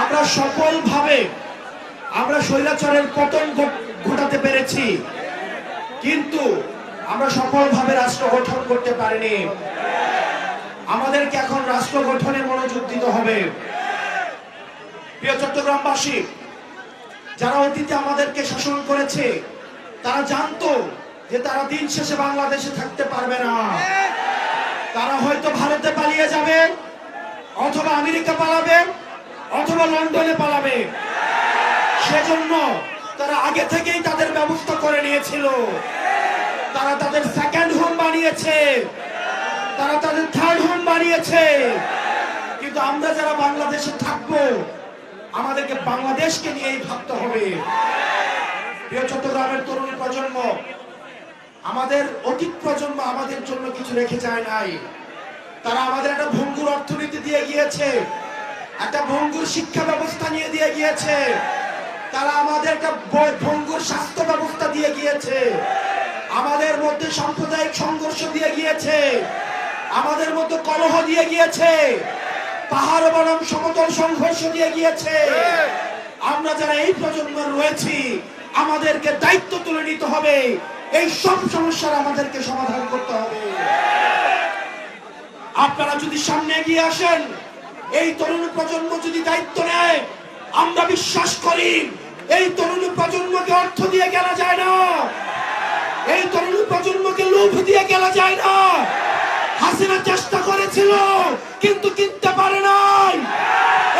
আমরা সফলভাবে, আমরা শৈলাচরের পতন ঘটাতে পেরেছি। কিন্তু আমরা সফলভাবে রাষ্ট্র গঠন করতে পারিনি। আমাদেরকে এখন রাষ্ট্র গঠনে মনোযোগ দিতে হবে। প্রিয় চট্টগ্রামবাসী, যারা অতীতে আমাদেরকে শাসন করেছে, তারা জানতো যে তারা দিন শেষে বাংলাদেশে থাকতে পারবে না। তারা হয়তো ভারতে পালিয়ে যাবে, অথবা আমেরিকা পালাবে লন্ডনে পালাবে। সেজন্য তারা আগে থেকেই তাদের ব্যবস্থা করে নিয়েছিল। তারা তাদের সেকেন্ড হোম বানিয়েছে। তারা তাদের থার্ড হোম বানিয়েছে। কিন্তু আমরা যারা বাংলাদেশে থাকব, আমাদেরকে বাংলাদেশকে নিয়েই ভাবতে হবে। প্রিয় চট্টগ্রামের তরুণ প্রজন্ম, আমাদের অতীত প্রজন্ম আমাদের জন্য কিছু রেখে যায় নাই। তারা আমাদের একটা ভঙ্গুর অর্থনীতি দিয়ে গিয়েছে। একটা ভঙ্গুর শিক্ষা ব্যবস্থা নিয়ে দিয়ে গিয়েছে। তারা আমাদের ভঙ্গুর স্বাস্থ্য ব্যবস্থা দিয়ে গিয়েছে। আমাদের মধ্যে সাম্প্রদায়িক সংঘর্ষ দিয়ে গিয়েছে। আমাদের মধ্যে কলহ দিয়ে গিয়েছে। পাহাড় বনাম সমতল সংঘর্ষ দিয়ে গিয়েছে। আমরা যারা এই প্রজন্ম রয়েছি, আমাদেরকে দায়িত্ব তুলে নিতে হবে। এই সব সমস্যার আমাদেরকে সমাধান করতে হবে। আপনারা যদি সামনে এগিয়ে আসেন এই তরুণ প্রজন্ম যদি দায়িত্ব নেয়, আমরা বিশ্বাস করি এই তরুণ প্রজন্মকে অর্থ দিয়ে গেলা যায় না। এই তরুণ প্রজন্মকে লোভ দিয়ে গেলা যায় না। হাসিনা চেষ্টা করেছিল, কিন্তু কিনতে পারে নাই।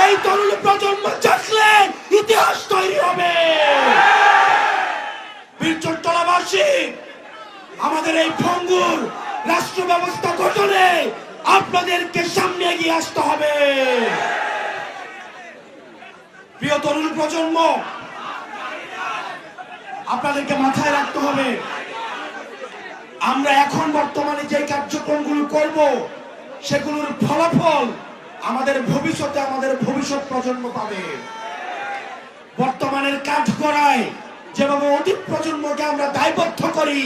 এই তরুণ প্রজন্ম চাষলে ইতিহাস তৈরি হবে। আমাদের এই ভঙ্গুর রাষ্ট্র ব্যবস্থা গঠনে আপনাদেরকে সামনে এগিয়ে আসতে হবে। প্রিয় তরুণ প্রজন্ম, আপনাদেরকে মাথায় রাখতে হবে, আমরা এখন বর্তমানে যে কার্যক্রমগুলো করব, সেগুলোর ফলাফল আমাদের ভবিষ্যতে আমাদের ভবিষ্যৎ প্রজন্ম পাবে। বর্তমানের কাজ করায় যেভাবে অতীত প্রজন্মকে আমরা দায়বদ্ধ করি,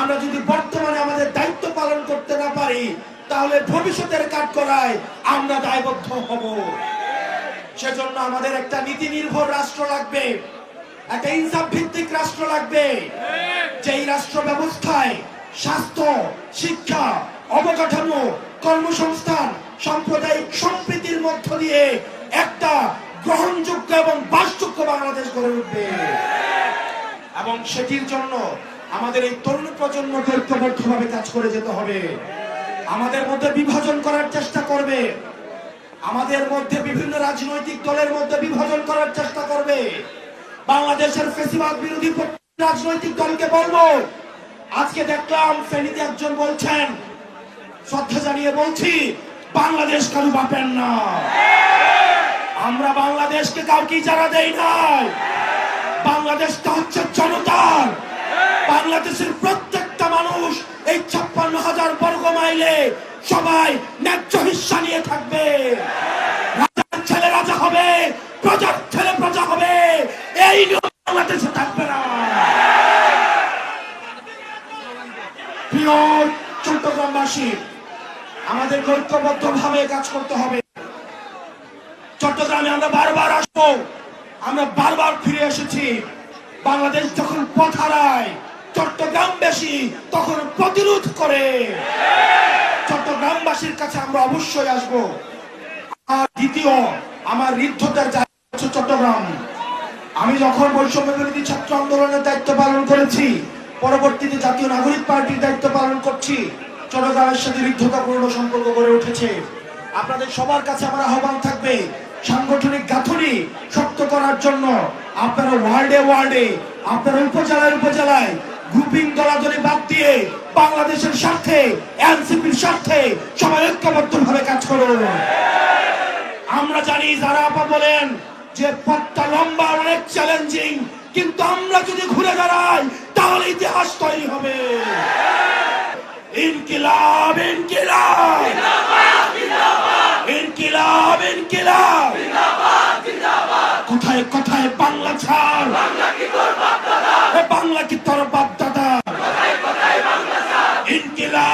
আমরা যদি বর্তমানে আমাদের দায়িত্ব পালন করতে না পারি তাহলে ভবিষ্যতের কাজ করায় আমরা দায়বদ্ধ হব। সেজন্য আমাদের একটা নীতি নির্ভর রাষ্ট্র লাগবে, একটা ইনসাফ ভিত্তিক রাষ্ট্র লাগবে, যেই রাষ্ট্র ব্যবস্থায় স্বাস্থ্য, শিক্ষা, অবকাঠামো, কর্মসংস্থান, সাম্প্রদায়িক সম্প্রীতির মধ্য দিয়ে একটা গ্রহণযোগ্য এবং বাসযোগ্য বাংলাদেশ গড়ে উঠবে। এবং সেটির জন্য আমাদের এই তরুণ প্রজন্মকে ঐক্যবদ্ধভাবে কাজ করে যেতে হবে। আমাদের মধ্যে বিভাজন করার চেষ্টা করবে। আমাদের মধ্যে বিভিন্ন রাজনৈতিক দলের মধ্যে বিভাজন করার চেষ্টা করবে। বাংলাদেশের ফেসিবাদ বিরোধী রাজনৈতিক দলকে বলব। আজকে দেখলাম ফেনীতে একজন বলছেন, শ্রদ্ধা জানিয়ে বলছি, বাংলাদেশ কারু বাপেন না। আমরা বাংলাদেশকে কাউকে যারা দেই নাই। বাংলাদেশটা হচ্ছে জনতার। বাংলাদেশের প্রত্যেকটা মানুষ এই ছাপ্পান্ন হাজার বর্গ মাইলে সবাই ন্যায্য হিস্সা নিয়ে থাকবে। রাজার ছেলে রাজা হবে, প্রজার ছেলে প্রজা হবে, এই নিয়ম থাকবে না। চট্টগ্রামবাসী, আমাদের ঐক্যবদ্ধ ভাবে কাজ করতে হবে। চট্টগ্রামে আমরা বারবার আসব, আমরা বারবার ফিরে এসেছি। বাংলাদেশ যখন পথ হারায় চট্টগ্রাম বেশি তখন প্রতিরোধ করে। চট্টগ্রামবাসীর কাছে আমরা অবশ্যই আসব। আর দ্বিতীয়, আমার ঋদ্ধতার জায়গা চট্টগ্রাম। আমি যখন বৈষম্য বিরোধী ছাত্র আন্দোলনের দায়িত্ব পালন করেছি, পরবর্তীতে জাতীয় নাগরিক পার্টির দায়িত্ব পালন করছি, চট্টগ্রামের সাথে ঋদ্ধতাপূর্ণ সম্পর্ক গড়ে উঠেছে। আপনাদের সবার কাছে আমার আহ্বান থাকবে, সাংগঠনিক গাঁথনি শক্ত করার জন্য আপনারা ওয়ার্ডে ওয়ার্ডে, আপনারা উপজেলায় উপজেলায় গ্রুপিং দলাদলি বাদ দিয়ে বাংলাদেশের স্বার্থে, এনসিপির স্বার্থে সবাই ঐক্যবদ্ধ ভাবে কাজ করুন। আমরা জানি যারা আপা বলেন যে পথটা লম্বা অনেক চ্যালেঞ্জিং কিন্তু আমরা যদি ঘুরে দাঁড়াই, তাহলে ইতিহাস তৈরি হবে। ইনকিলাব ইনকিলাব। ইনকিলাব ইনকিলাব। কোথায় কোথায় বাংলা ছাড়? বাংলা কি তোর বাপ দাদা ইনকিলাব।